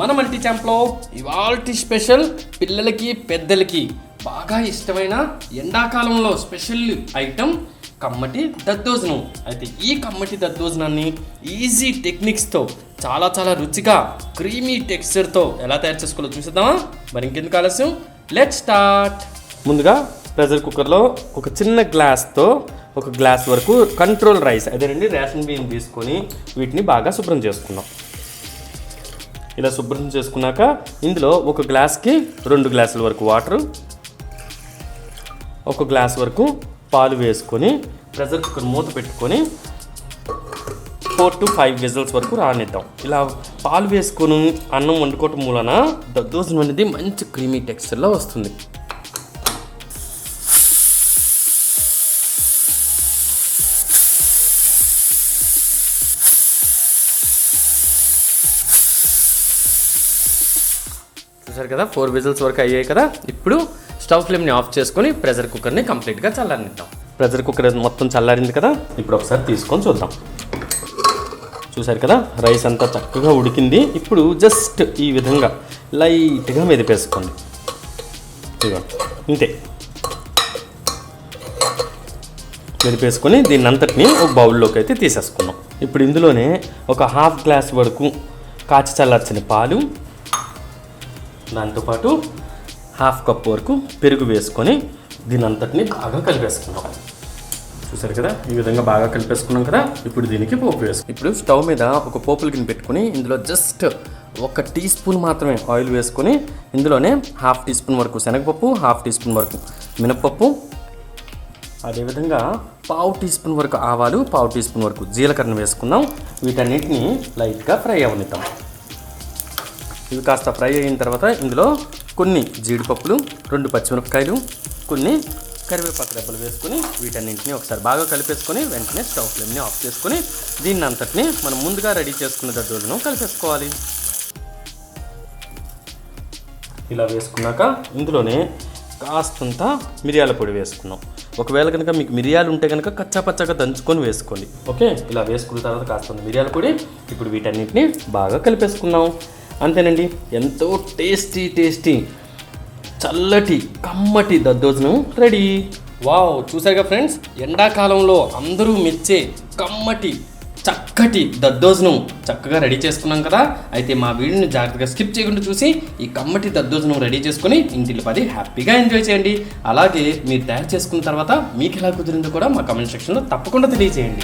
మన మల్టీ ఛాంప్లో ఇవాల్టి స్పెషల్ పిల్లలకి పెద్దలకి బాగా ఇష్టమైన ఎండాకాలంలో స్పెషల్ ఐటమ్ కమ్మటి దద్దోజనం. అయితే ఈ కమ్మటి దద్దోజనాన్ని ఈజీ టెక్నిక్స్తో చాలా చాలా రుచిగా క్రీమీ టెక్స్చర్తో ఎలా తయారు చేసుకోవాలో చూసేద్దామా? మరి ఇంకెందుకు ఆలస్యం? లెట్ స్టార్ట్ ముందుగా ప్రెషర్ కుక్కర్లో ఒక చిన్న గ్లాస్తో ఒక గ్లాస్ వరకు కంట్రోల్ రైస్ అదేనండి రేషన్ బియ్యం తీసుకొని వీటిని బాగా శుభ్రం చేసుకున్నాం ఇలా శుభ్రం చేసుకున్నాక ఇందులో ఒక గ్లాస్కి రెండు గ్లాసుల వరకు వాటర్ ఒక గ్లాస్ వరకు పాలు వేసుకొని ప్రెషర్ కుక్కర్ మూత పెట్టుకొని ఫోర్ టు ఫైవ్ విజల్స్ వరకు రానిద్దాం. ఇలా పాలు వేసుకొని అన్నం వండుకోవటం మూలన దద్దోజనం అనేది మంచి క్రీమీ టెక్స్చర్లో వస్తుంది. చూసారు కదా? ఫోర్ విజిల్స్ వరకు అయ్యాయి కదా? ఇప్పుడు స్టవ్ ఫ్లేమ్ని ఆఫ్ చేసుకొని ప్రెషర్ కుక్కర్ని కంప్లీట్గా చల్లారనిద్దాం. ప్రెషర్ కుక్కర్ మొత్తం చల్లారింది కదా? ఇప్పుడు ఒకసారి తీసుకొని చూద్దాం. చూసారు కదా? రైస్ అంతా చక్కగా ఉడికింది. ఇప్పుడు జస్ట్ ఈ విధంగా లైట్గా మెదిపేసుకోండి. ఇదిగోండి ఇంతే. మెదిపేసుకొని దీన్ని అంతటిని ఒక బౌల్లోకి అయితే తీసేసుకున్నాం. ఇప్పుడు ఇందులోనే ఒక హాఫ్ గ్లాస్ వరకు కాచి చల్లార్చిన పాలు దాంతోపాటు హాఫ్ కప్ వరకు పెరుగు వేసుకొని దీని అంతటిని బాగా కలిపేసుకున్నాం చూసారు కదా? ఈ విధంగా బాగా కలిపేసుకున్నాం కదా? ఇప్పుడు దీనికి పోపు వేసుకున్నాం ఇప్పుడు స్టవ్ మీద ఒక పోపులు గిన్నె పెట్టుకుని ఇందులో జస్ట్ ఒక టీ స్పూన్ మాత్రమే ఆయిల్ వేసుకొని ఇందులోనే హాఫ్ టీ స్పూన్ వరకు శనగపప్పు హాఫ్ టీ స్పూన్ వరకు మినప్పప్పు అదేవిధంగా పావు టీ స్పూన్ వరకు ఆవాలు పావు టీ స్పూన్ వరకు జీలకర్ర వేసుకుందాం. వీటన్నిటిని లైట్గా ఫ్రై అవనిద్దాం ఇవి కాస్త ఫ్రై అయిన తర్వాత ఇందులో కొన్ని జీడిపప్పులు రెండు పచ్చిమిరపకాయలు కొన్ని కరివేపాకు రెబ్బలు వేసుకొని వీటన్నింటిని ఒకసారి బాగా కలిపేసుకొని వెంటనే స్టవ్ ఫ్లేమ్ని ఆఫ్ చేసుకొని దీన్ని అంతటిని మనం ముందుగా రెడీ చేసుకున్న దద్దోజనం కలిపేసుకోవాలి. ఇలా వేసుకున్నాక ఇందులోనే కాస్తంత మిరియాల పొడి వేసుకున్నాం. ఒకవేళ కనుక మీకు మిరియాలు ఉంటే కనుక కచ్చా పచ్చగా దంచుకొని వేసుకోండి. ఓకే? ఇలా వేసుకున్న తర్వాత కాస్తంత మిరియాల పొడి ఇప్పుడు వీటన్నిటిని బాగా కలిపేసుకున్నాం. అంతేనండి. ఎంతో టేస్టీ టేస్టీ చల్లటి కమ్మటి దద్దోజనం రెడీ. వావ్ చూసారుగా ఫ్రెండ్స్? ఎండాకాలంలో అందరూ మెచ్చే కమ్మటి చక్కటి దద్దోజనం చక్కగా రెడీ చేసుకున్నాం కదా? అయితే మా వీడియోని జాగ్రత్తగా స్కిప్ చేయకుండా చూసి ఈ కమ్మటి దద్దోజనం రెడీ చేసుకుని ఇంటిలో పది హ్యాపీగా ఎంజాయ్ చేయండి. అలాగే మీరు తయారు చేసుకున్న తర్వాత మీకు ఎలా కుదిరిందో కూడా మా కమెంట్ సెక్షన్లో తప్పకుండా తెలియజేయండి.